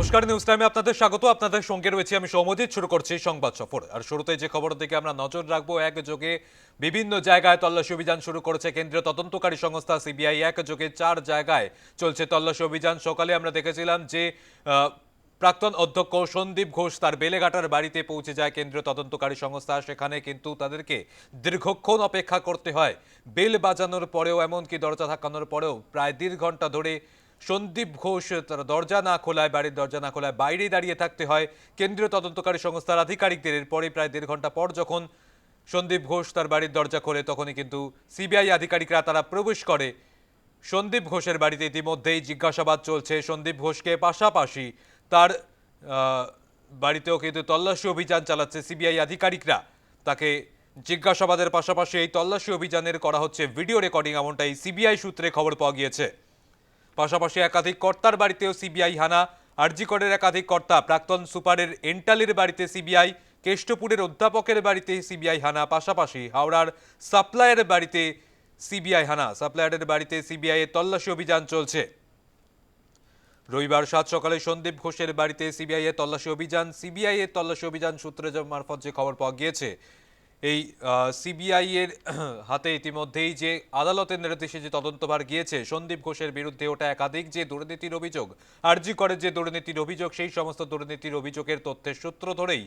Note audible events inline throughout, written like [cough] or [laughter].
নমস্কার নিউজ টাইমে আপনাদের স্বাগত। আপনাদের সঙ্গে রয়েছে আমি সৌমজিৎ, শুরু করছি সংবাদ সফর। আর শুরুতে যে খবর দিকে আমরা নজর রাখব, একযোগে বিভিন্ন জায়গায় তল্লাশি অভিযান শুরু করেছে কেন্দ্রীয় তদন্তকারী সংস্থা সিবিআই। একযোগে চার জায়গায় চলছে তল্লাশি অভিযান। সকালে আমরা দেখেছিলাম যে প্রাক্তন অধ্যক্ষ সন্দীপ ঘোষ তার বেলেঘাটার বাড়িতে পৌঁছে যায় কেন্দ্রীয় তদন্তকারী সংস্থা। সেখানে কিন্তু তাদেরকে দীর্ঘক্ষণ অপেক্ষা করতে হয়। বেল বাজানোর পরেও, এমনকি দরজা থাকানোর পরেও প্রায় দেড় ঘণ্টা ধরে সন্দীপ ঘোষ তার দরজা না খোলায়, বাড়ির দরজা না খোলায় বাইরে দাঁড়িয়ে থাকতে হয়। কেন্দ্রীয় তদন্তকারী সংস্থার আধিকারিকদের এরপরে প্রায় দেড় ঘণ্টা পর যখন সন্দীপ ঘোষ তার বাড়ির দরজা খোলে, তখনই কিন্তু সিবিআই আধিকারিকরা তারা প্রবেশ করে। সন্দীপ ঘোষের বাড়িতে ইতিমধ্যেই জিজ্ঞাসাবাদ চলছে সন্দীপ ঘোষকে। পাশাপাশি তার বাড়িতেও কিন্তু তল্লাশি অভিযান চালাচ্ছে সিবিআই আধিকারিকরা। তাকে জিজ্ঞাসাবাদের পাশাপাশি এই তল্লাশি অভিযানের করা হচ্ছে ভিডিও রেকর্ডিং, এমনটাই সিবিআই সূত্রে খবর পাওয়া গিয়েছে। পাশাপাশি একাধিক কর্তার বাড়িতেও সিবিআই হানা, আরজিকরের একাধিক কর্তা, প্রাক্তন সুপারের এন্টালির বাড়িতে সিবিআই, কেষ্টপুরের অধ্যাপকের বাড়িতে সিবিআই হানা, পাশাপাশি হাওড়ার সাপ্লায়ারের বাড়িতে সিবিআই হানা। সাপ্লায়ারের বাড়িতে সিবিআই এর তল্লাশি অভিযান চলছে। রবিবার সাত সকালে সন্দীপ ঘোষের বাড়িতে সিবিআই এর তল্লাশি অভিযান সিবিআই এর তল্লাশি অভিযান সূত্রে মারফত যে খবর পাওয়া গিয়েছে এই সিবিআই এর [clears throat] হাতে ইতিমধ্যেই যে আদালতের নির্দেশে যে তদন্তভার গিয়েছে, সন্দীপ ঘোষের বিরুদ্ধে ওটা একাধিক যে দুর্নীতির অভিযোগ, আরজি করে যে দুর্নীতির অভিযোগ, সেই সমস্ত দুর্নীতির অভিযোগের তথ্যের সূত্র ধরেই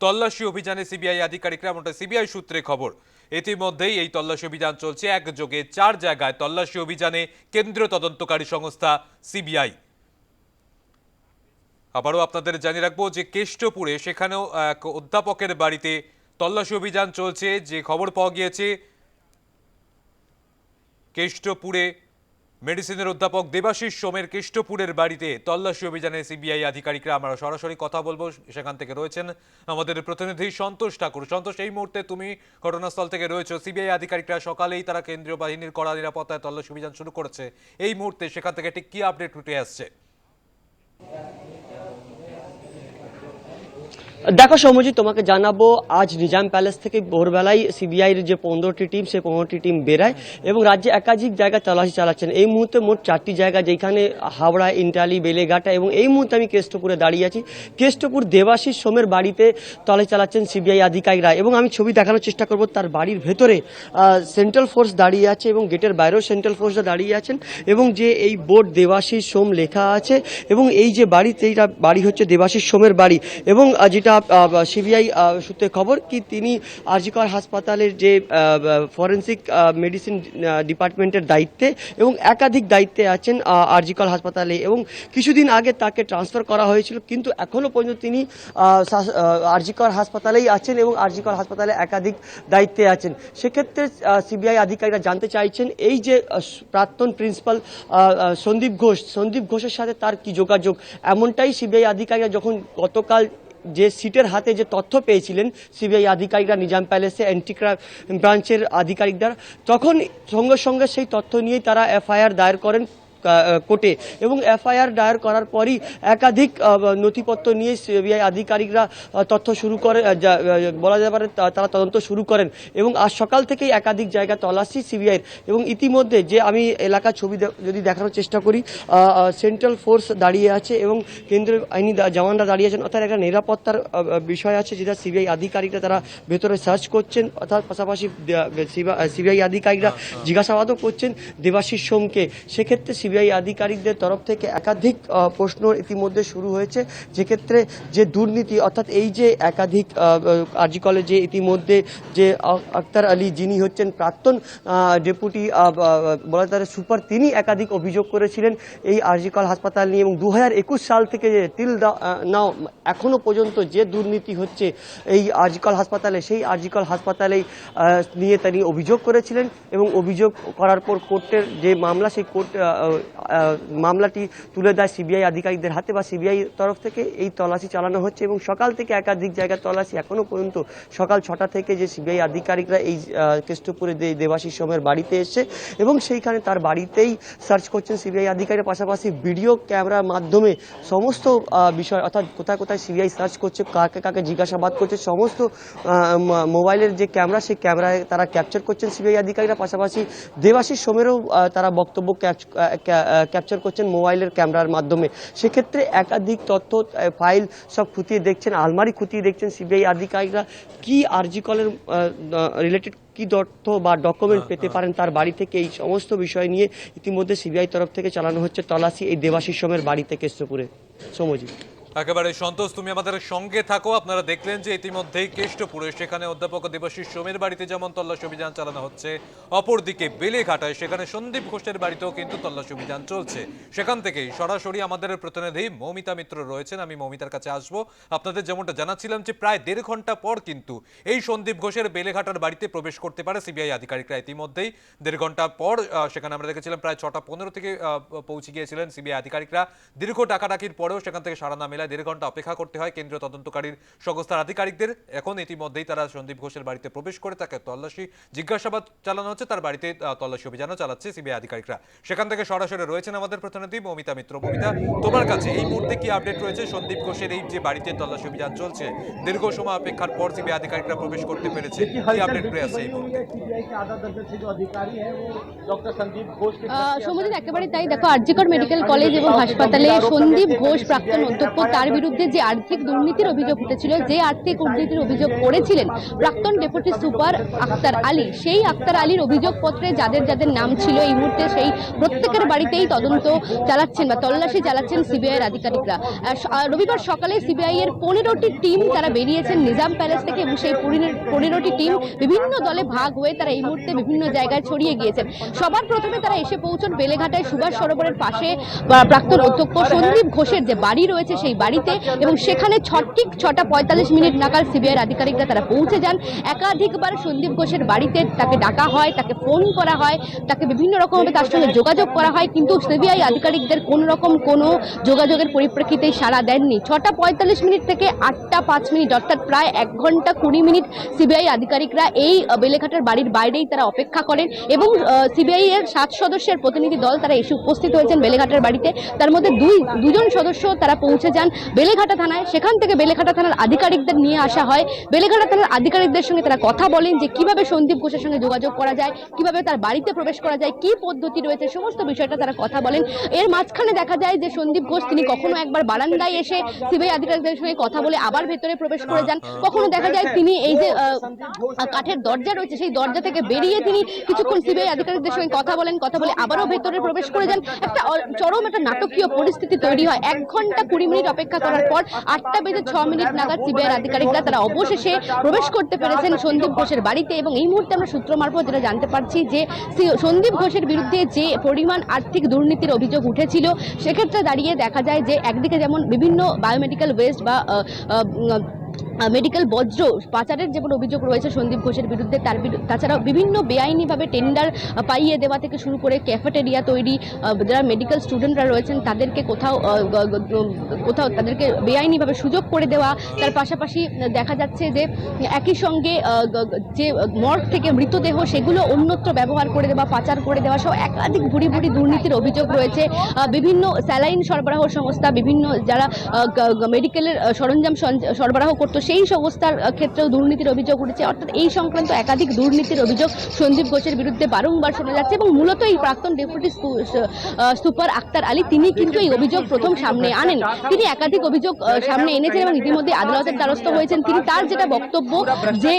তল্লাশি অভিযানে সিবিআই আধিকারিকরা এমনটা সিবিআই সূত্রে খবর। ইতিমধ্যেই এই তল্লাশি অভিযান চলছে একযোগে চার জায়গায়। তল্লাশি অভিযানে কেন্দ্রীয় তদন্তকারী সংস্থা সিবিআই আবারও আপনাদের জানিয়ে রাখব যে কেষ্টপুরে সেখানেও এক অধ্যাপকের বাড়িতে তল্লাশি অভিযান চলছে, যে খবর পাওয়া গিয়েছে, কেষ্টপুরে মেডিসিনের অধ্যাপক দেবাশিস সোমের কেষ্টপুরের বাড়িতে তল্লাশি অভিযানে সিবিআই আধিকারিকরা। আমরা সরাসরি কথা বলব, সেখান থেকে রয়েছেন আমাদের প্রতিনিধি সন্তোষ ঠাকুর। সন্তোষ, এই মুহূর্তে তুমি ঘটনাস্থল থেকে রয়েছে। সিবিআই আধিকারিকরা সকালেই তারা কেন্দ্রীয় বাহিনীর কড়া নিরাপত্তায় তল্লাশি অভিযান শুরু করেছে। এই মুহূর্তে সেখান থেকে ঠিক কি আপডেট উঠে আসছে? দেখো সৌম্যজি, তোমাকে জানাব, আজ নিজাম প্যালেস থেকে ভোরবেলায় সিবিআইয়ের যে পনেরোটি টিম সেই পনেরোটি টিম বেরায় এবং রাজ্যে একাধিক জায়গায় তল্লাশি চালাচ্ছেন। এই মুহূর্তে মোট চারটি জায়গা যেখানে হাওড়া ইন্টালি বেলেঘাটা এবং এই মুহূর্তে আমি কেষ্টপুরে দাঁড়িয়ে আছি। কেষ্টপুর দেবাশিস সোমের বাড়িতে তল্লাশি চালাচ্ছেন সিবিআই আধিকারিকরা এবং আমি ছবি দেখানোর চেষ্টা করব। তার বাড়ির ভেতরে সেন্ট্রাল ফোর্স দাঁড়িয়ে আছে এবং গেটের বাইরেও সেন্ট্রাল ফোর্সরা দাঁড়িয়ে আছেন এবং যে এই বোর্ড দেবাশিস সোম লেখা আছে এবং এই যে বাড়িতে, এইটা বাড়ি হচ্ছে দেবাশিস সোমের বাড়ি এবং যেটা সিবিআই সূত্রে খবর কি তিনি আরজিকর হাসপাতালের যে ফরেন্সিক মেডিসিন ডিপার্টমেন্টের দায়িত্বে এবং একাধিক দায়িত্বে আছেন আরজিকর হাসপাতালে এবং কিছুদিন আগে তাকে ট্রান্সফার করা হয়েছিল, কিন্তু এখনও পর্যন্ত তিনি আরজিকর হাসপাতালেই আছেন এবং আরজিকর হাসপাতালে একাধিক দায়িত্বে আছেন। সেক্ষেত্রে সিবিআই আধিকারিকরা জানতে চাইছেন, এই যে প্রাক্তন প্রিন্সিপাল সন্দীপ ঘোষ, সন্দীপ ঘোষের সাথে তার কি যোগাযোগ? এমনটাই সিবিআই আধিকারিকরা যখন গতকাল যে সিটের হাতে যে তথ্য পেয়েছিলেন সিবিআই আধিকারিকরা, নিজাম প্যালেসে অ্যান্টিক্রা ব্রাঞ্চের আধিকারিকরা তখন সঙ্গে সঙ্গে সেই তথ্য নিয়েই তারা এফআইআর দায়ের করেন। কোর্টে। এবং এফআইআর দায়ের করার পরই একাধিক নথিপত্র নিয়ে সিবিআই আধিকারিকরা তথ্য শুরু করে বলা যেতে পারে তারা তদন্ত শুরু করেন। এবং আজ সকাল থেকেই একাধিক জায়গা তল্লাশি সিবিআইয়ের। এবং ইতিমধ্যে যে আমি এলাকার ছবি যদি দেখানোর চেষ্টা করি সেন্ট্রাল ফোর্স দাঁড়িয়ে আছে এবং কেন্দ্রীয় আইনি জওয়ানরা দাঁড়িয়ে আছেন। অর্থাৎ একটা নিরাপত্তার বিষয় আছে যেটা সিবিআই আধিকারিকরা তারা ভেতরে সার্চ করছেন। অর্থাৎ পাশাপাশি সিবিআই আধিকারিকরা জিজ্ঞাসাবাদও করছেন দেবাশিস সোমকে। সেক্ষেত্রে সিবিআই আধিকারিকদের তরফ থেকে একাধিক প্রশ্ন ইতিমধ্যে শুরু হয়েছে। যেক্ষেত্রে যে দুর্নীতি, অর্থাৎ এই যে একাধিক আরজি কলেজে ইতিমধ্যে যে আক্তার আলী যিনি হচ্ছেন প্রাক্তন ডেপুটি বলা পারে সুপার, তিনি একাধিক অভিযোগ করেছিলেন এই আরজিকল হাসপাতাল নিয়ে এবং দু হাজার একুশ সাল থেকে যে টিল নাও এখনও পর্যন্ত যে দুর্নীতি হচ্ছে এই আরজিকল হাসপাতালে, সেই আরজিকল হাসপাতালেই নিয়ে তিনি অভিযোগ করেছিলেন এবং অভিযোগ করার পর কোর্টের যে মামলা, সেই কোর্ট মামলাটি তুলে দেয় সিবিআই আধিকারিকদের হাতে বা সিবিআই তরফ থেকে। এই তল্লাশি চালানো হচ্ছে এবং সকাল থেকে একাধিক জায়গায় তল্লাশি এখনও পর্যন্ত সকাল ছটা থেকে যে সিবিআই আধিকারিকরা এই কেষ্টপুরে দেবাশিস সোমের বাড়িতে এসে এবং সেইখানে তার বাড়িতেই সার্চ করছেন সিবিআই আধিকারিকের। পাশাপাশি ভিডিও ক্যামেরার মাধ্যমে সমস্ত বিষয় অর্থাৎ কোথায় কোথায় সিবিআই সার্চ করছে, কাকে কাকে জিজ্ঞাসাবাদ করছে, সমস্ত মোবাইলের যে ক্যামেরা, সেই ক্যামেরায় তারা ক্যাপচার করছেন সিবিআই আধিকারিকরা। পাশাপাশি দেবাশিস সোমেরও তারা বক্তব্য ক্যাপচার করছেন মোবাইলের ক্যামেরার মাধ্যমে। সেক্ষেত্রে একাধিক তথ্য ফাইল সব খুঁটিয়ে দেখছেন আলমারি খুঁটিয়ে দেখছেন সিবিআই আধিকারিকরা। কি আরজি কলের রিলেটেড কি তথ্য বা ডকুমেন্ট পেতে পারেন তার বাড়ি থেকে? এই সমস্ত বিষয় নিয়ে ইতিমধ্যে সিবিআই তরফ থেকে চালানো হচ্ছে তল্লাশি। এই দেবাশিস সোমের বাড়ি থেকে কেষ্টপুরে সমজিৎ। একেবারে সন্তোষ, তুমি আমাদের সঙ্গে থাকো। আপনারা দেখলেন যে ইতিমধ্যেই কেষ্টপুরে সেখানে অধ্যাপক দেবাশিস সোমের বাড়িতে যেমন তল্লাশি অভিযান চালানো হচ্ছে, অপরদিকে বেলেঘাটায় সেখানে সন্দীপ ঘোষের বাড়িতেও কিন্তু তল্লাশি অভিযান চলছে। সেখান থেকেই সরাসরি আমাদের প্রতিনিধি মৌমিতা মিত্র রয়েছেন, আমি মৌমিতার কাছে আসব। আপনাদের যেমনটা জানাচ্ছিলাম যে প্রায় দেড় ঘণ্টা পর কিন্তু এই সন্দীপ ঘোষের বেলেঘাটার বাড়িতে প্রবেশ করতে পারে সিবিআই আধিকারিকরা। ইতিমধ্যেই দেড় ঘণ্টা পর সেখানে আমরা দেখেছিলাম প্রায় ছটা পনেরো থেকে পৌঁছে গিয়েছিলেন সিবিআই আধিকারিকরা। দীর্ঘ টাকাটাকির পরেও সেখান থেকে সারা না মেলায় প্রায় দেড় ঘণ্টা অপেক্ষা করতে হয় কেন্দ্রীয় তদন্তকারীর সংস্থার আধিকারিকদের। এখন ইতিমধ্যেই তারা সন্দীপ ঘোষের বাড়িতে প্রবেশ করে তাকে তল্লাশি জিজ্ঞাসাবাদ চালানো হচ্ছে তার বাড়িতে তল্লাশি অভিযানও চালাচ্ছে সিবিআই আধিকারিকরা। সেখান থেকে সরাসরি রয়েছেন আমাদের প্রতিনিধি মমিতা মিত্র। মমিতা তোমার কাছে এই মুহূর্তে কি আপডেট রয়েছে? সন্দীপ ঘোষের এই যে বাড়িতে তল্লাশি অভিযান চলছে দীর্ঘ সময় অপেক্ষার পর সিবিআই আধিকারিকরা প্রবেশ করতে পেরেছে। কি আপডেট রয়েছে এই মুহূর্তে? সন্দীপ ঘোষ প্রাক্তন অধ্যক্ষ তার বিরুদ্ধে যে আর্থিক দুর্নীতির অভিযোগ উঠেছিল, যে আর্থিক দুর্নীতির অভিযোগ করেছিলেন প্রাক্তন ডেপুটি সুপার আক্তার আলী, সেই আক্তার আলীর অভিযোগপত্রে যাদের যাদের নাম ছিল, এই মুহূর্তে সেই প্রত্যেকের বাড়িতেই তদন্ত চালাচ্ছেন বা তল্লাশি চালাচ্ছেন সিবিআইয়ের আধিকারিকরা। রবিবার সকালে সিবিআই এর পনেরোটি টিম তারা বেরিয়েছেন নিজাম প্যালেস থেকে এবং সেই পনেরোটি টিম বিভিন্ন দলে ভাগ হয়ে তারা এই মুহূর্তে বিভিন্ন জায়গায় ছড়িয়ে গিয়েছেন। সবার প্রথমে তারা এসে পৌঁছন বেলেঘাটায় সুভাষ সরোবরের পাশে প্রাক্তন অধ্যক্ষ সন্দীপ ঘোষের যে বাড়ি রয়েছে, সেই বাড়িতে এবং সেখানে ছটিক ছটা পঁয়তাল্লিশ মিনিট নাগাদ সিবিআইয়ের আধিকারিকরা তারা পৌঁছে যান। একাধিকবার সন্দীপ ঘোষের বাড়িতে তাকে ডাকা হয়, তাকে ফোন করা হয়, তাকে বিভিন্ন রকমভাবে তার সঙ্গে যোগাযোগ করা হয়, কিন্তু সিবিআই আধিকারিকদের কোন রকম কোনো যোগাযোগের পরিপ্রেক্ষিতেই সাড়া দেননি। ছটা পঁয়তাল্লিশ মিনিট থেকে আটটা পাঁচ মিনিট অর্থাৎ প্রায় এক ঘণ্টা কুড়ি মিনিট সিবিআই আধিকারিকরা এই বেলেঘাটার বাড়ির বাইরেই তারা অপেক্ষা করেন এবং সিবিআই এর সাত সদস্যের প্রতিনিধি দল তারা এসে উপস্থিত হয়েছেন বেলেঘাটার বাড়িতে। তার মধ্যে দুই, দুজন সদস্য তারা পৌঁছে যান। বেলেঘাটা থানায়। সেখান থেকে বেলেঘাটা থানার আধিকারিকদের নিয়ে আসা হয়। বেলেঘাটা থানার আধিকারিকদের সঙ্গে তারা কথা বলেন যে কীভাবে সন্দীপ ঘোষের সঙ্গে যোগাযোগ করা যায়, কীভাবে তার বাড়িতে প্রবেশ করা যায়, কি পদ্ধতি রয়েছে, সমস্ত বিষয়টা তারা কথা বলেন। এর মাঝখানে দেখা যায় যে সন্দীপ ঘোষ, তিনি কখনো একবার বারান্দায় এসে সিবিআই আধিকারিকদের সঙ্গে কথা বলে আবার ভেতরে প্রবেশ করে যান। কখনো দেখা যায় তিনি এই যে কাঠের দরজা রয়েছে, সেই দরজা থেকে বেরিয়ে তিনি কিছুক্ষণ সিবিআই আধিকারিকদের সঙ্গে কথা বলেন, কথা বলে আবারও ভেতরে প্রবেশ করে যান। একটা চরম একটা নাটকীয় পরিস্থিতি তৈরি হয়। এক ঘণ্টা কুড়ি মিনিট অপেক্ষা করার পর আটটা বেজে ছ মিনিট নাগাদ সিবিআই আধিকারিকরা তারা অবশেষে প্রবেশ করতে পেরেছেন সন্দীপ ঘোষের বাড়িতে এবং এই মুহূর্তে আমরা সূত্র মারফত যেটা জানতে পারছি যে সন্দীপ ঘোষের বিরুদ্ধে যে পরিমাণ আর্থিক দুর্নীতির অভিযোগ উঠেছিল, সেক্ষেত্রে দাঁড়িয়ে দেখা যায় যে একদিকে যেমন বিভিন্ন বায়োমেডিক্যাল ওয়েস্ট বা মেডিকেল বজ্র পাচারের যেমন অভিযোগ রয়েছে সন্দীপ ঘোষের বিরুদ্ধে, তার তাছাড়াও বিভিন্ন বেআইনিভাবে টেন্ডার পাইয়ে দেওয়া থেকে শুরু করে ক্যাফেটেরিয়া তৈরি যারা মেডিকেল স্টুডেন্টরা রয়েছেন, তাদেরকে কোথাও কোথাও তাদেরকে বেআইনিভাবে সুযোগ করে দেওয়া, তার পাশাপাশি দেখা যাচ্ছে যে একই সঙ্গে যে মর্গ থেকে মৃতদেহ, সেগুলো অন্যত্র ব্যবহার করে দেওয়া, পাচার করে দেওয়া সহ একাধিক ভুড়ি ভুড়ি দুর্নীতির অভিযোগ রয়েছে। বিভিন্ন স্যালাইন সরবরাহ সংস্থা, বিভিন্ন যারা মেডিকেলের সরঞ্জাম সরবরাহ করতো সেই সংস্থার ক্ষেত্রেও দুর্নীতির অভিযোগ উঠেছে। অর্থাৎ এই সংক্রান্ত একাধিক দুর্নীতির অভিযোগ সন্দীপ ঘোষের বিরুদ্ধে বারংবার শোনা যাচ্ছে এবং মূলত এই প্রাক্তন ডেপুটি সুপার আক্তার আলী তিনি কিন্তু এই অভিযোগ প্রথম সামনে আনেন। তিনি একাধিক অভিযোগ সামনে এনেছেন এবং ইতিমধ্যে আদালতের দ্বারস্থ হয়েছেন। তিনি তার যেটা বক্তব্য যে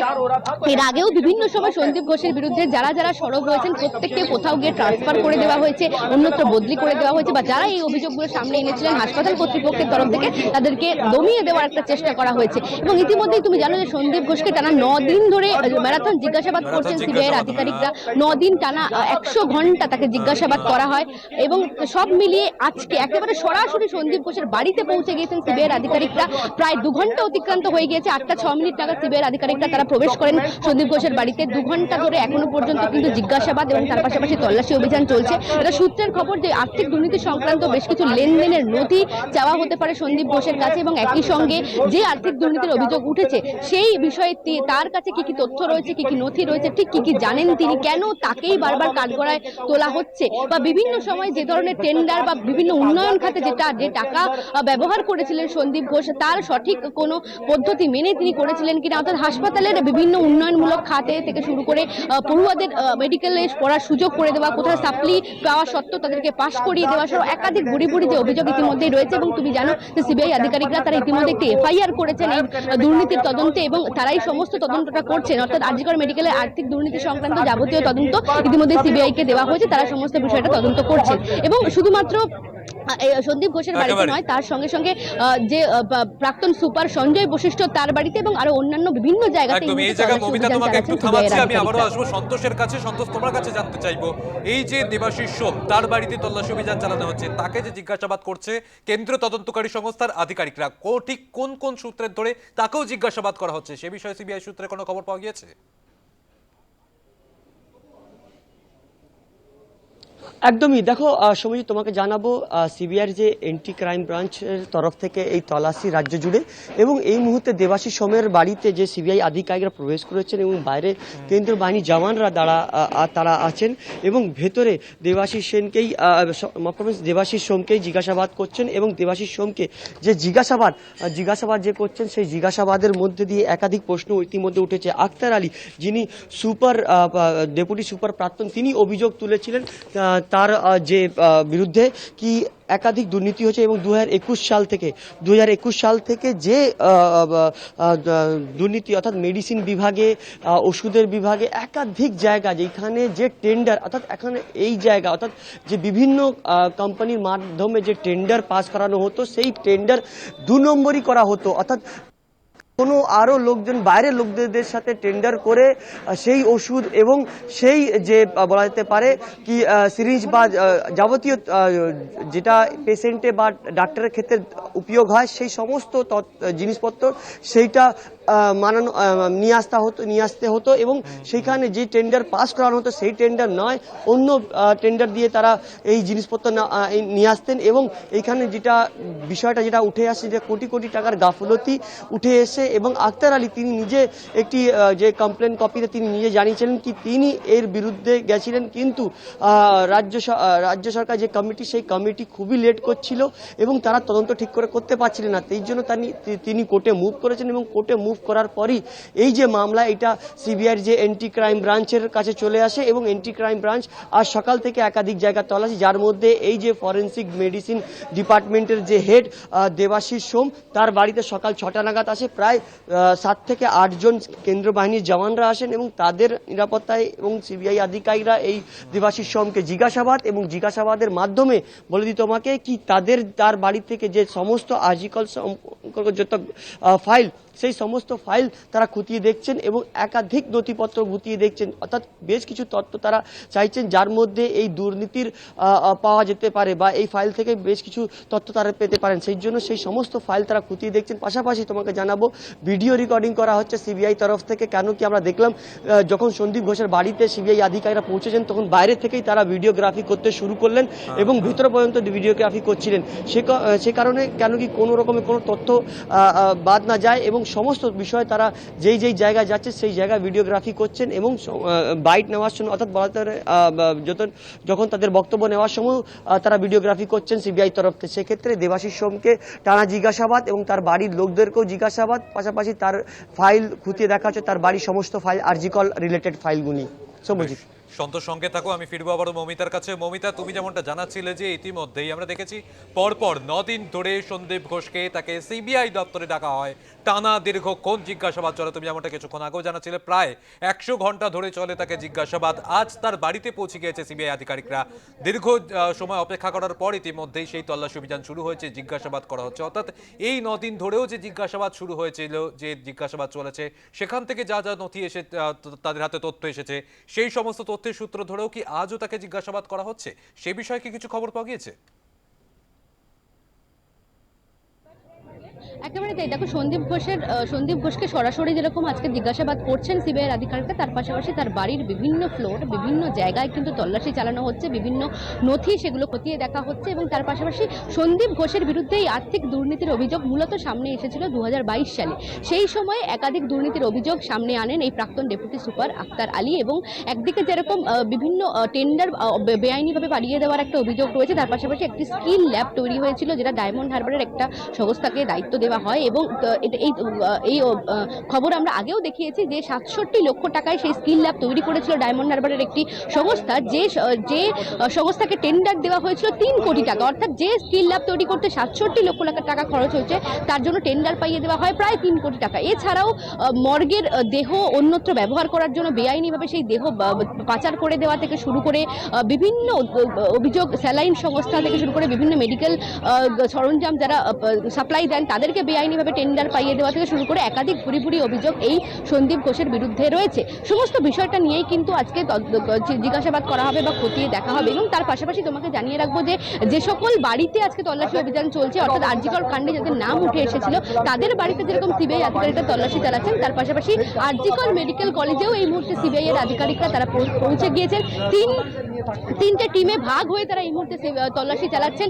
এর আগেও বিভিন্ন সময় সন্দীপ ঘোষের বিরুদ্ধে যারা যারা সরব রয়েছেন, প্রত্যেককে কোথাও গিয়ে ট্রান্সফার করে দেওয়া হয়েছে, অন্যত্র বদলি করে দেওয়া হয়েছে বা যারা এই অভিযোগগুলো সামনে এনেছিলেন, হাসপাতাল কর্তৃপক্ষের তরফ থেকে তাদেরকে দমিয়ে দেওয়ার একটা চেষ্টা করা হয়েছে। এবং ইতিমধ্যেই তুমি জানো যে সন্দীপ ঘোষকে টানা ন দিন ধরে ম্যারাথন জিজ্ঞাসাবাদ করছেন সিবিআইয়ের আধিকারিকরা। ন দিন টানা একশো ঘণ্টা তাকে জিজ্ঞাসাবাদ করা হয় এবং সব মিলিয়ে আজকে একেবারে সরাসরি সন্দীপ ঘোষের বাড়িতে পৌঁছে গিয়েছেন সিবিআইয়ের আধিকারিকরা। প্রায় দু ঘণ্টা অতিক্রান্ত হয়ে গিয়েছে। আটটা ছ মিনিট নাগাদ সিবিআইয়ের আধিকারিকরা তারা প্রবেশ করেন সন্দীপ ঘোষের বাড়িতে। দু ঘণ্টা ধরে এখনও পর্যন্ত কিন্তু জিজ্ঞাসাবাদ এবং তার পাশাপাশি তল্লাশি অভিযান চলছে। এটা সূত্রের খবর যে আর্থিক দুর্নীতি সংক্রান্ত বেশ কিছু লেনদেনের নথি চাওয়া হতে পারে সন্দীপ ঘোষের কাছে এবং একই সঙ্গে যে আর্থিক দুর্নীতির অভিযোগ অভিযোগ উঠেছে। সেই বিষয়ে তার কাছে কি কি তথ্য রয়েছে, কি কি নথি রয়েছে, ঠিক কি কি জানেন তিনি? কেন তাকেই বারবার কাঠগড়ায় তোলা হচ্ছে? বা বিভিন্ন সময় যে ধরনের টেন্ডার বা বিভিন্ন উন্নয়ন খাতে যেটা, যে টাকা ব্যবহার করেছিলেন সন্দীপ ঘোষ, তার সঠিক কোনো পদ্ধতি মেনে তিনি করেছিলেন কিনা? অর্থাৎ হাসপাতালের বিভিন্ন উন্নয়নমূলক খাতে থেকে শুরু করে পড়ুয়াদের মেডিকেলে পড়ার সুযোগ করে দেওয়া কোথাও সাপ্লি পাওয়া সত্ত্বেও তাদেরকে পাশ করিয়ে দেওয়া সহ একাধিক বুড়ি বুড়ি যে অভিযোগ ইতিমধ্যেই রয়েছে এবং তুমি জানো যে সিবিআই আধিকারিকরা তারা ইতিমধ্যে একটি এফআইআর করেছেন। এই দুর্নীতির তদন্তে এবং তারাই সমস্ত তদন্তটা করছেন, অর্থাৎ আরজিকর মেডিকেলের আর্থিক দুর্নীতি সংক্রান্ত যাবতীয় তদন্ত ইতিমধ্যে সিবিআইকে দেওয়া হয়েছে, তারা সমস্ত বিষয়টা তদন্ত করছে এবং শুধুমাত্র সন্দীপ ঘোষের বাড়িতে নয় তার সঙ্গে সঙ্গে যে প্রাক্তন সুপার সঞ্জয় বশিষ্ঠ তার বাড়িতে এবং আরও অন্যান্য বিভিন্ন জায়গাতে একদম এই তল্লাশি মমিতা তোমাকে একটু থামাচ্ছি আমি আবারও। আসব সন্তোষের কাছে। সন্তোষ তোমার কাছে জানতে চাইব এই যে দেবাশিস সোম তার বাড়িতে তল্লাশি অভিযান চালানো হচ্ছে তাকে যে জিজ্ঞাসাবাদ করছে কেন্দ্রীয় তদন্তকারী সংস্থার আধিকারিকরা কো ঠিক কোন কোন সূত্রের ধরে তাকেও জিজ্ঞাসাবাদ করা হচ্ছে? সে বিষয়ে সিবিআই সূত্রে কোনো খবর পাওয়া গিয়েছে? একদমই। দেখো আহ, সৌম্যজি তোমাকে জানাব সিবিআইয়ের যে এন্টি ক্রাইম ব্রাঞ্চের তরফ থেকে এই তলাশি রাজ্য জুড়ে এবং এই মুহূর্তে দেবাশিস সোমের বাড়িতে যে সিবিআই আধিকারিকরা প্রবেশ করেছেন এবং বাইরে কেন্দ্রীয় বাহিনী জওয়ানরা আহ, তারা আছেন এবং ভেতরে দেবাশিস সেনকেই দেবাশিস সোমকেই জিজ্ঞাসাবাদ করছেন এবং দেবাশিস সোমকে যে জিজ্ঞাসাবাদ জিজ্ঞাসাবাদ যে করছেন সেই জিজ্ঞাসাবাদের মধ্যে দিয়ে একাধিক প্রশ্ন ইতিমধ্যে উঠেছে। আক্তার আলী যিনি সুপার ডেপুটি সুপার প্রাক্তন তিনি অভিযোগ তুলেছিলেন তার যে বিরুদ্ধে কি একাধিক দুর্নীতি হয়েছে এবং দু হাজার একুশ সাল থেকে, দুহাজার একুশ সাল থেকে যে দুর্নীতি অর্থাৎ মেডিসিন বিভাগে ওষুধের বিভাগে একাধিক জায়গা যেখানে যে টেন্ডার, অর্থাৎ এখানে এই জায়গা, অর্থাৎ যে বিভিন্ন কোম্পানির মাধ্যমে যে টেন্ডার পাস করানো হতো, সেই টেন্ডার দু নম্বরই করা হতো। অর্থাৎ কোনো আরও লোকজন, বাইরের লোকদের সাথে টেন্ডার করে সেই ওষুধ এবং সেই যে বলা যেতে পারে কি সিরিঞ্জ বা যাবতীয় যেটা পেশেন্টে বা ডাক্তারের ক্ষেত্রে উপয়োগ হয়, সেই সমস্ত জিনিসপত্র সেইটা মানানো নিয়ে আসতে হতো, নিয়ে আসতে হতো এবং সেইখানে যে টেন্ডার পাস করানো হতো, সেই টেন্ডার নয়, অন্য টেন্ডার দিয়ে তারা এই জিনিসপত্র নিয়ে আসতেন এবং এইখানে যেটা বিষয়টা যেটা উঠে আসে যে কোটি কোটি টাকার গাফলতি উঠে এসে এবং আক্তার আলী, তিনি নিজে একটি যে কমপ্লেন কপিতে তিনি নিজে জানিয়েছিলেন কি তিনি এর বিরুদ্ধে গেছিলেন, কিন্তু রাজ্য রাজ্য সরকার যে কমিটি সেই কমিটি খুবই লেট করছিল এবং তারা তদন্ত ঠিক করে করতে পারছিলেন না। এই জন্য তানি- কোর্টে মুভ করেছেন এবং কোর্টে মুভ করার পরই এই যে মামলা, এটা সিবিআইয়ের যে এন্টি ক্রাইম ব্রাঞ্চের কাছে চলে আসে এবং এন্টি ক্রাইম ব্রাঞ্চ আজ সকাল থেকে একাধিক জায়গা তল্লাশি, যার মধ্যে এই যে ফরেন্সিক মেডিসিন ডিপার্টমেন্টের যে হেড দেবাশিস সোম, তার বাড়িতে সকাল ছটা নাগাদ আসে। প্রায় আহ, সাত থেকে আটজন কেন্দ্র বাহিনীর জওয়ানরা আসেন এবং তাদের নিরাপত্তায় এবং সিবিআই আধিকারিকরা এই দেবাশিস সোমকে জিজ্ঞাসাবাদ এবং জিজ্ঞাসাবাদের মাধ্যমে বলে দিই তোমাকে কি তাদের তার বাড়ি থেকে যে সমস্ত আজিকল সম্পর্ক যত ফাইল সেই সমস্ত ফাইল তারা খুঁটিয়ে দেখছেন এবং একাধিক নথিপত্র গুতিয়ে দেখছেন। অর্থাৎ বেশ কিছু তথ্য তারা চাইছেন যার মধ্যে এই দুর্নীতির পাওয়া যেতে পারে বা এই ফাইল থেকে বেশ কিছু তথ্য তারা পেতে পারেন। সেই জন্য সেই সমস্ত ফাইল তারা খুঁটিয়ে দেখছেন। পাশাপাশি তোমাকে জানাব ভিডিও রেকর্ডিং করা হচ্ছে সিবিআই তরফ থেকে। কেন কি আমরা দেখলাম যখন সন্দীপ ঘোষের বাড়িতে সিবিআই আধিকারিকরা পৌঁছেছেন তখন বাইরে থেকেই তারা ভিডিওগ্রাফি করতে শুরু করলেন এবং ভিতরে পর্যন্ত ভিডিওগ্রাফি করছিলেন। সে কারণে কেন কি কোনো রকমের কোনো তথ্য বাদ না যায় এবং সমস্ত বিষয় তারা যেই যেই জায়গায় যাচ্ছে, সেই জায়গায় ভিডিওগ্রাফি করছেন এবং বাইট নেওয়ার সময় অর্থাৎ যখন যখন তাদের বক্তব্য নেওয়ার সময় তারা ভিডিওগ্রাফি করছেন সিবিআই তরফ থেকে। সেক্ষেত্রে দেবাশিস সোমকে টানা জিজ্ঞাসাবাদ এবং তার বাড়ির লোকদেরকেও জিজ্ঞাসাবাদ। পাশাপাশি তার ফাইল খুঁটিয়ে দেখা হচ্ছে, তার বাড়ির সমস্ত ফাইল, আরজিকল রিলেটেড ফাইলগুলি। সৌম্যজিৎ সন্তোষ সঙ্গে থাকো, আমি ফিরবো আবারও মমিতার কাছে। মমিতা, তুমি যেমনটা জানাচ্ছিলে যে ইতিমধ্যেই আমরা দেখেছি, পরপর দিন ধরে সন্দীপ ঘোষকে তাকে সিবিআই দপ্তরে ডাকা হয়। টানা দীর্ঘ দীর্ঘক্ষণ জিজ্ঞাসাবাদ চলে, তুমি যেমনটা কিছুক্ষণ আগেও জানাচ্ছিলে, প্রায় একশো ঘণ্টা ধরে চলে তাকে জিজ্ঞাসাবাদ। আজ তার বাড়িতে পৌঁছে গিয়েছে সিবিআই আধিকারিকরা। দীর্ঘ সময় অপেক্ষা করার পর ইতিমধ্যেই সেই তল্লাশি অভিযান শুরু হয়েছে, জিজ্ঞাসাবাদ করা হচ্ছে। অর্থাৎ এই দিন ধরেও যে জিজ্ঞাসাবাদ শুরু হয়েছিল, যে জিজ্ঞাসাবাদ চলেছে, সেখান থেকে যা যা নথি এসে তাদের হাতে তথ্য এসেছে, সেই সমস্ত তথ্যের সূত্র ধরেও কি আজও তাকে জিজ্ঞাসাবাদ করা হচ্ছে? সে বিষয়ে কি কিছু খবর পাওয়া গিয়েছে? একেবারে তাই। দেখো, সন্দীপ ঘোষের সন্দীপ ঘোষকে সরাসরি যেরকম আজকে জিজ্ঞাসাবাদ করছেন সিবিআই আধিকারিকরা, তার পাশাপাশি তার বাড়ির বিভিন্ন ফ্লোর বিভিন্ন জায়গায় কিন্তু তল্লাশি চালানো হচ্ছে, বিভিন্ন নথি সেগুলো খতিয়ে দেখা হচ্ছে এবং তার পাশাপাশি সন্দীপ ঘোষের বিরুদ্ধে এই আর্থিক দুর্নীতির অভিযোগ মূলত সামনে এসেছিল দু হাজার বাইশ সালে। সেই সময় একাধিক দুর্নীতির অভিযোগ সামনে আনেন এই প্রাক্তন ডেপুটি সুপার আক্তার আলী এবং একদিকে যেরকম বিভিন্ন টেন্ডার বেআইনিভাবে পাঠিয়ে দেওয়ার একটা অভিযোগ রয়েছে, তার পাশাপাশি একটি স্কিল ল্যাব তৈরি হয়েছিল যেটা ডায়মন্ড হারবারের একটা সংস্থাকে দায়িত্ব দেওয়া হয় এবং এই এই খবর আমরা আগেও দেখিয়েছি যে সাতষট্টি লক্ষ টাকায় সেই স্কিল ল্যাব তৈরি করেছিল ডায়মন্ড হারবারের একটি সংস্থা। যে যে সংস্থাকে টেন্ডার দেওয়া হয়েছিল তিন কোটি টাকা। অর্থাৎ যে স্কিল ল্যাব তৈরি করতে সাতষট্টি লক্ষ টাকা খরচ হয়েছে, তার জন্য টেন্ডার পাইয়ে দেওয়া হয় প্রায় তিন কোটি টাকা। এছাড়াও মর্গের দেহ অন্যত্র ব্যবহার করার জন্য বেআইনিভাবে সেই দেহ পাচার করে দেওয়া থেকে শুরু করে বিভিন্ন অভিযোগ স্যালাইন সংস্থা থেকে শুরু করে বিভিন্ন মেডিকেল সরঞ্জাম যারা সাপ্লাই দেন, তাদেরকে বেআইনিভাবে টেন্ডার পাইয়ে দেওয়া থেকে শুরু করে একাধিক ভুরি ভুরি অভিযোগ এই সন্দীপ ঘোষের বিরুদ্ধে রয়েছে। সমস্ত বিষয়টা নিয়েই কিন্তু আজকে জিজ্ঞাসাবাদ করা হবে বা খতিয়ে দেখা হবে এবং তার পাশাপাশি তোমাকে জানিয়ে রাখব যে যে সকল বাড়িতে আজকে তল্লাশি অভিযান চলছে, অর্থাৎ আরজিকর কাণ্ডে যাদের নাম উঠে এসেছিল, তাদের বাড়িতে যেরকম সিবিআই আধিকারিকরা তল্লাশি চালাচ্ছেন, তার পাশাপাশি আরজিকর মেডিকেল কলেজেও এই মুহূর্তে সিবিআই এর আধিকারিকরা তারা পৌঁছে গিয়েছেন। তিন, তিনটে টিমে ভাগ হয়ে তারা এই মুহূর্তে তল্লাশি চালাচ্ছেন।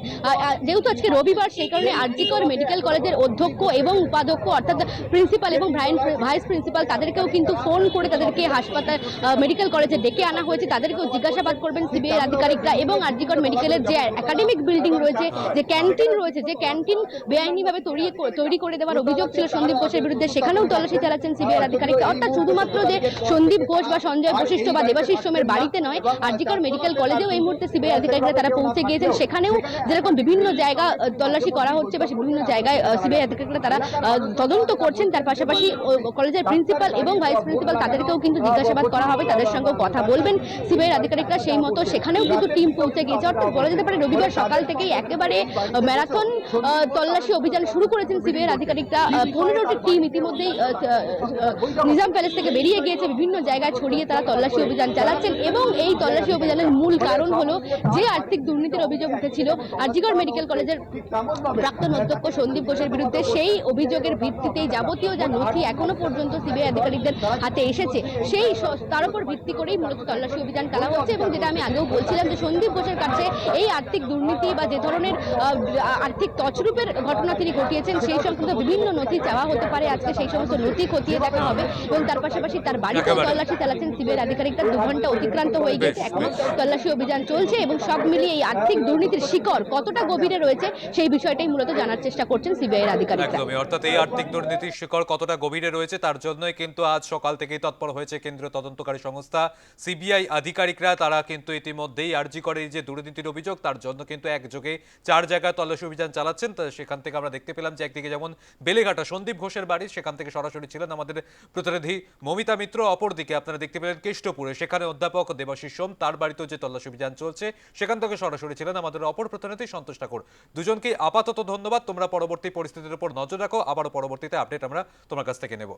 যেহেতু আজকে রবিবার, সেই কারণে আরজিকর মেডিকেল কলেজের অধ্যক্ষ এবং উপাধ্যক্ষ, অর্থাৎ প্রিন্সিপাল এবং ভাইস প্রিন্সিপাল তাদেরকেও কিন্তু ফোন করে তাদেরকে হাসপাতাল মেডিকেল কলেজে ডেকে আনা হয়েছে। তাদেরকেও জিজ্ঞাসাবাদ করবেন সিবিআই আধিকারিকরা এবং আরজিকর মেডিকেলের যে একাডেমিক বিল্ডিং রয়েছে, যে ক্যান্টিন রয়েছে, যে ক্যান্টিন বেআইনিভাবে তৈরি করে দেওয়ার অভিযোগ ছিল সন্দীপ ঘোষের বিরুদ্ধে, সেখানেও তল্লাশি চালাচ্ছেন সিবিআই আধিকারিকরা। অর্থাৎ শুধুমাত্র যে সন্দীপ ঘোষ বা সঞ্জয় বশিষ্ঠ বা দেবাশিস সোমের বাড়িতে নয়, আরজিকর মেডিকেল কলেজেও এই মুহূর্তে সিবিআই আধিকারিকরা তারা পৌঁছে গিয়েছেন। সেখানেও যেরকম বিভিন্ন জায়গা তল্লাশি করা হচ্ছে বা বিভিন্ন জায়গায় সিবিআই আধিকারিকরা তারা তদন্ত করছেন। তার পাশাপাশি কলেজের প্রিন্সিপাল এবং ভাইস প্রিন্সিপাল তাদেরকেও কিন্তু জিজ্ঞাসাবাদ করা হবে। তাদের সঙ্গেও কথা বলবেন সিবিআই আধিকারিকরা। সেই মতো সেখানেও কিন্তু টিম পৌঁছে গিয়েছে। অর্থাৎ বলা যেতে পারে রবিবার সকাল থেকেই একেবারে ম্যারাথন তল্লাশি অভিযান শুরু করেছেন সিবিআই আধিকারিকরা। পনেরোটি টিম ইতিমধ্যেই নিজাম প্যালেস থেকে বেরিয়ে গিয়েছে। বিভিন্ন জায়গায় ছড়িয়ে তারা তল্লাশি অভিযান চালাচ্ছেন এবং এই তল্লাশি অভিযানের মূল কারণ হলো যে আর্থিক দুর্নীতির অভিযোগ উঠেছিল। আরজিগড় মেডিকেল কলেজের প্রাক্তন অধ্যক্ষ সন্দীপ ঘোষের বিরুদ্ধে সেই অভিযোগের ভিত্তিতেই যাবতীয় যা নথি এখনও পর্যন্ত সিবিআই আধিকারিকদের হাতে এসেছে সেই তার উপর ভিত্তি করেই মূলত তল্লাশি অভিযান চালা হচ্ছে এবং যেটা আমি আগেও বলছিলাম যে সন্দীপ ঘোষের কাছে এই আর্থিক দুর্নীতি বা যে ধরনের আর্থিক তছরূপের ঘটনা তিনি ঘটিয়েছেন সেই সংক্রান্ত বিভিন্ন নথি চাওয়া হতে পারে আজকে সেই সমস্ত নথি খতিয়ে দেখা হবে এবং তার পাশাপাশি তার বাড়িতে তল্লাশি চালাচ্ছেন সিবিআই আধিকারিকরা দু ঘণ্টা অতিক্রান্ত হয়ে গেছে এখনও তল্লাশি অভিযান চলছে এবং সব মিলিয়ে এই আর্থিক দুর্নীতির শিকড় কতটা গভীরে রয়েছে সেই বিষয়টাই মূলত জানার চেষ্টা করছেন সিবিআই এর একদমই, অর্থাৎ এই আর্থিক দুর্নীতির কতটা গভীরে রয়েছে তার জন্যই কিন্তু আজ সকাল থেকেই তৎপর হয়েছে কেন্দ্রীয় তদন্তকারী সংস্থা। সিবিআই আধিকারিকরা তারা কিন্তু ইতিমধ্যেই আরজি করে যে দুর্নীতির অভিযোগ, তার জন্য কিন্তু একযোগে চার জায়গায় তল্লাশি অভিযান চালাচ্ছেন। সেখান থেকে আমরা দেখতে পেলাম যে একদিকে যেমন বেলেঘাটা সন্দীপ ঘোষের বাড়ি, সেখান থেকে সরাসরি ছিলেন আমাদের প্রতিনিধি মমিতা মিত্র। অপরদিকে আপনারা দেখতে পেলেন কেষ্টপুরে, সেখানে অধ্যাপক দেবাশিস সোম, তার বাড়িতেও যে তল্লাশি অভিযান চলছে, সেখান থেকে সরাসরি ছিলেন আমাদের অপর প্রতিনিধি সন্তোষ ঠাকুর। দুজনকে আপাতত ধন্যবাদ, তোমরা পরবর্তী পরিস্থিতির উপর নজর রাখো। আবারও পরবর্তীতে আপডেট আমরা তোমার কাছ থেকে নেব।